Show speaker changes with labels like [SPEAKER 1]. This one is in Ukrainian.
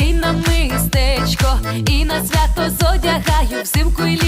[SPEAKER 1] Й на мистечко, і на свято зодягаю взимку і. Вишиванка